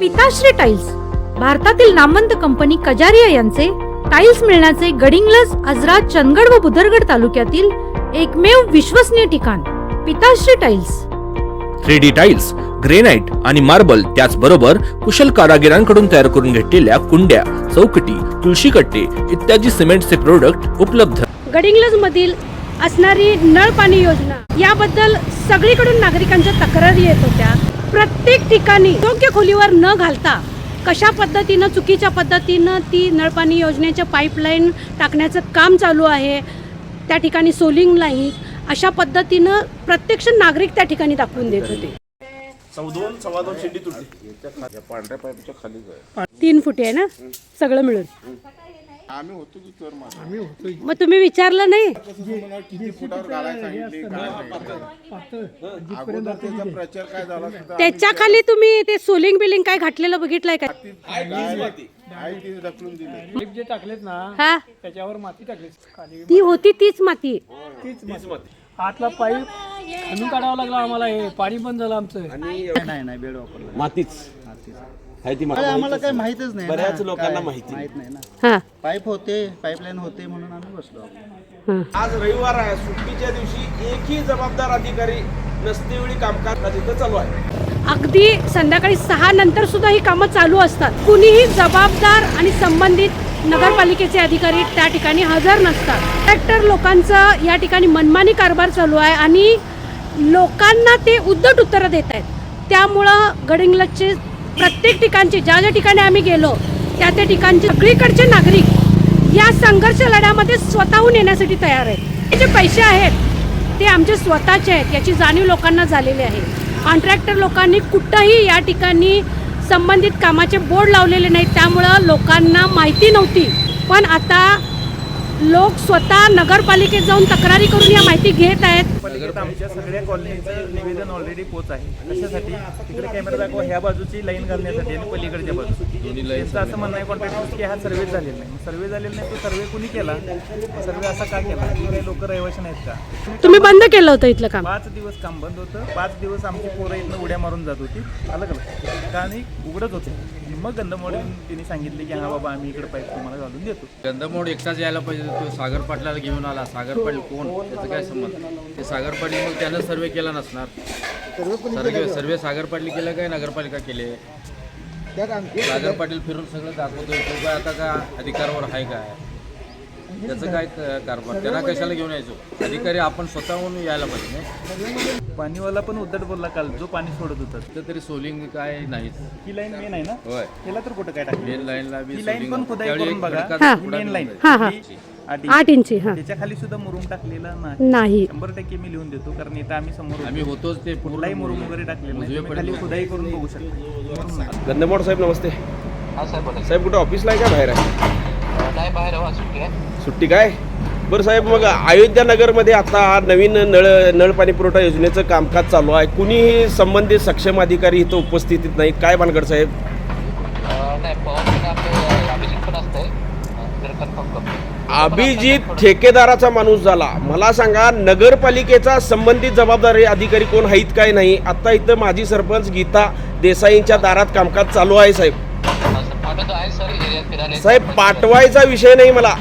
पिताश्री टाइल्स भारतातील नामवंत कंपनी कजारिया यांचे टाइल्स मिळण्याचे गडिंग्लज आजरा चंदगड व बुदरगड तालुक्यातील एकमेव विश्वसनीय ठिकाण Pitashree tiles three D tiles granite आणि मार्बल त्याचबरोबर कुशल कारागिरांकडून तयार करून घेतलेल्या कुंड्या चौकटी तुळशी कट्टे इत्यादी सिमेंटचे प्रोडक्ट उपलब्ध. गडिंग्लज मधील असणारी नळ पाणी योजना याबद्दल सगळीकडून नागरिकांच्या तक्रारी येत होत्या. प्रत्येक ठिकाणी योग्य खोलीवर न घालता कशा पद्धतीनं चुकीच्या पद्धतीनं ती नळपाणी योजनेच्या पाईपलाईन टाकण्याचं काम चालू आहे त्या ठिकाणी सोलिंग नाही अशा पद्धतीनं प्रत्यक्ष नागरिक त्या ठिकाणी दाखवून देत होते. दोन सव्वा दोन शेंडी तुटली. पांढऱ्या पाईपच्या खालीच आहे तीन फुटे आहे ना? सगळं मिळून. आम्ही होतो की तर आम्ही मग तुम्ही विचारलं नाही? किती फुटावर घालायला सांगितले काय अगोदर त्याचा प्रचार काय झाला सुद्धा त्याच्याखाली तुम्ही ते सोलिंग बिलिंग काय घातलेलं बघितलंय का? आई ती ढकलून दिली. पाईप जे टाकलेत ना हा? त्याच्यावर माती टाकली खाली ती होती तीच माती. तीच माती. आतला पाईप खणून काढावा लागला आम्हाला हे पाणी बंद झालं आमचं. नाही नाही बेड वापरला. मातीच. आहे ती आम्हाला काही माहितच नाही. बऱ्याच लोकांना माहिती. माहीत नाही ना. हा. पाईप होते पाईपलाईन होते म्हणून आम्ही बसलो. हा. आज रविवार आहे सुट्टीच्या दिवशी एकही जबाबदार अधिकारी नसते वेळी कामकाज तिथं चालू आहे. अगदी संध्याकाळी सहा नंतर सुद्धा ही कामं चालू असतात. कुणीही जबाबदार आणि संबंधित नगरपालिकेचे अधिकारी त्या ठिकाणी हजर नसतात. ट्रॅक्टर लोकांचं या ठिकाणी मनमानी कारभार चालू आहे आणि लोकांना ते उद्धट उत्तरं देत आहेत. त्यामुळं गडिंग्लजचे प्रत्येक ठिकाणची ज्या ज्या ठिकाणी आम्ही गेलो त्या त्या ठिकाणचे सगळीकडचे नागरिक या संघर्ष लढ्यामध्ये स्वतःहून येण्यासाठी तयार आहेत. जे पैसे आहेत ते आमचे स्वतःचे आहेत याची जाणीव लोकांना झालेली आहे. कॉन्ट्रॅक्टर लोकांनी कुठंही या ठिकाणी संबंधित कामाचे बोर्ड लावलेले नाहीत त्यामुळं लोकांना माहिती नव्हती. पण आता लोक स्वतः नगरपालिकेत जाऊन तक्रारी करून या माहिती घेत आहेत. पलीकडे आमच्या सगळ्या कॉलनीचं निवेदन ऑलरेडी पोच आहे. कशासाठी? तिकडे कॅमेरा दाखवा. ह्या बाजूची लाईन घालण्यासाठी आणि पलीकडच्या बाजू त्यांचं असं म्हणणं आहे कॉन्ट्रॅक्टर की हा सर्वे झालेला नाही. सर्वे झालेला नाही तो सर्वे कुणी केला? सर्वे असा का केला? की काही लोक रहिवाशी नाहीत का? तुम्ही बंद केलं होतं इथलं काम. पाच दिवस काम बंद होतं. पाच दिवस आमची पोरं इथनं उड्या मारून जात होती. आलं का लक्षात? का आणि उघडत होते. मग गंधमोडी त्यांनी सांगितले की हा बाबा आम्ही इकडे पाईप तुम्हाला घालून देतो. गंधमोड एकटाच यायला पाहिजे तो सागर पाटलाला घेऊन आला. सागर पाटील कोण? त्याचं काय संबंध? ते सागर पाटील मग त्यानं सर्वे केला नसणार. सर्वे सर्वे सागर पाटील केलं काय? नगरपालिका केले. सागर पाटील फिरून सगळं दाखवतोय. तो काय आता का अधिकारावर आहे काय? त्याचं काय कारभार त्यांना कशाला घेऊन यायचो? अधिकारी आपण स्वतःहून यायला पाहिजे नाही पाणीवाला पण उद्धट बोलला काल जो पाणी सोडत होता. तिथं तरी सोलिंग काय नाहीच ही लाईन मेन आहे ना? होय. केला तर कुठं काय टाकलं? मेन लाईनला बी ही लाईन पण खुदाई त्यावेळी करून एक बघा. खडकाचा ही तुकडा मेन लाईन हा, हा. ही. आठ आठ इंची हा. त्याच्याखाली सुद्धा मुरुम टाकलेला नाही. नाही. शंभर टक्के मी लिहून देतो कारण इथं आम्ही समोर आम्ही होतोच ते पूर्ण कुठलाही मुरुम वगैरे टाकलेलं नाही. तुम्ही खाली खुदाई करून बघू शकता. मुरुम नाही. गंधमोड साहेब नमस्ते. साहेब कुठे ऑफिसला आहे का बाहेर आहे? सुट्टी काय? बरं साहेब मग अयोध्या नगरमध्ये आता हा नवीन नळ नळ पाणी पुरवठा योजनेचं कामकाज चालू आहे. कुणीही संबंधित सक्षम अधिकारी इथं उपस्थितीत नाही? काय भानगड साहेब? अभिजित ठेकेदाराचा माणूस झाला. मला सांगा नगरपालिकेचा संबंधित जबाबदारी अधिकारी कोण? आहेत काय नाही? आता इथं माजी सरपंच गीता देसाईंच्या दारात कामकाज चालू आहे साहेब. साहेब पाठवायचा विषय नाही मला.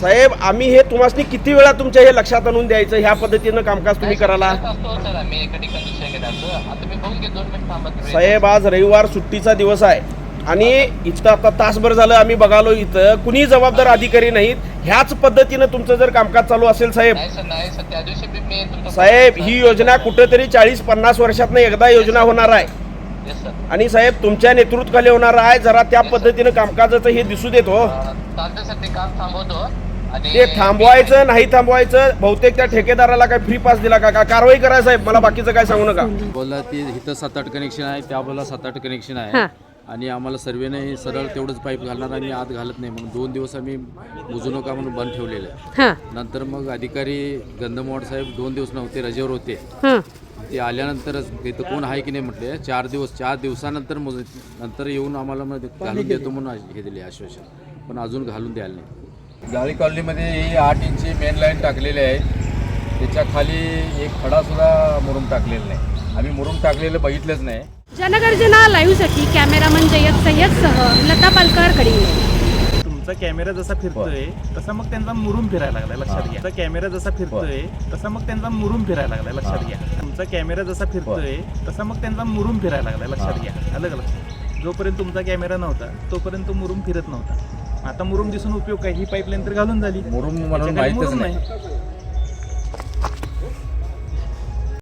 साहेब आम्ही हे तुम्हाला किती वेळा तुमच्या हे लक्षात आणून द्यायचं ह्या पद्धतीनं कामकाज तुम्ही कराला साहेब आज रविवार सुट्टीचा दिवस आहे. आणि इथं आता तासभर झालं आम्ही बघालो इथं. कुणी जबाबदार अधिकारी नाहीत. ह्याच पद्धतीनं तुमचं जर कामकाज चालू असेल साहेब. साहेब ही योजना कुठेतरी चाळीस पन्नास वर्षात एकदा योजना होणार आहे. आणि साहेब तुमच्या नेतृत्वाखाली होणार आहे जरा त्या पद्धतीनं कामकाजाचं हे दिसू देतो ते थांबवायचं नाही थांबवायचं बहुतेक त्या ठेकेदाराला काय फ्री पास दिला का? का कारवाई करा साहेब मला बाकीचं काय सांगू नका. बोलला ती इथं सात आठ कनेक्शन आहे त्या बोलला सात आठ कनेक्शन हा. आहे आणि आम्हाला सर्वेने सरळ तेवढंच पाईप घालणार आणि आत घालत नाही. म्हणून दोन दिवस आम्ही बुजू नका म्हणून बंद ठेवलेलं आहे. हा. नंतर मग अधिकारी गंधमोड साहेब दोन दिवस नव्हते रजेवर होते. हा. ते आल्यानंतरच इथं कोण आहे की नाही म्हटले चार दिवस चार दिवसानंतर मग नंतर येऊन आम्हाला मग घालून देतो म्हणून हे दिले आश्वासन. पण अजून घालून द्यायला नाही. जाळी कॉलनीमध्ये ही आठ इंची मेन लाईन टाकलेली आहे. त्याच्याखाली एक खडासुद्धा मुरुम टाकलेला नाही. आम्ही मुरुम टाकलेलं बघितलंच नाही. जनगर्जना लाईव्हसाठी कॅमेरामन सह लता पालकर गडिंग तुमचा कॅमेरा जसा फिरतोय तसा मग त्यांचा मुरुम फिरायला लागलाय लक्षात घ्या. कॅमेरा जसा फिरतोय तसा मग त्यांचा मुरुम फिरायला लागलाय लक्षात घ्या. तुमचा कॅमेरा जसा फिरतोय तसा मग त्यांचा मुरुम फिरायला लागलाय लक्षात घ्या. आलं का लक्षात जोपर्यंत तुमचा कॅमेरा नव्हता तोपर्यंत तो मुरुम फिरत नव्हता. आता मुरुम दिसून उपयोग काय? ही पाईपलाईन तर घालून झाली. मुरुम म्हणून माहीतच नाही.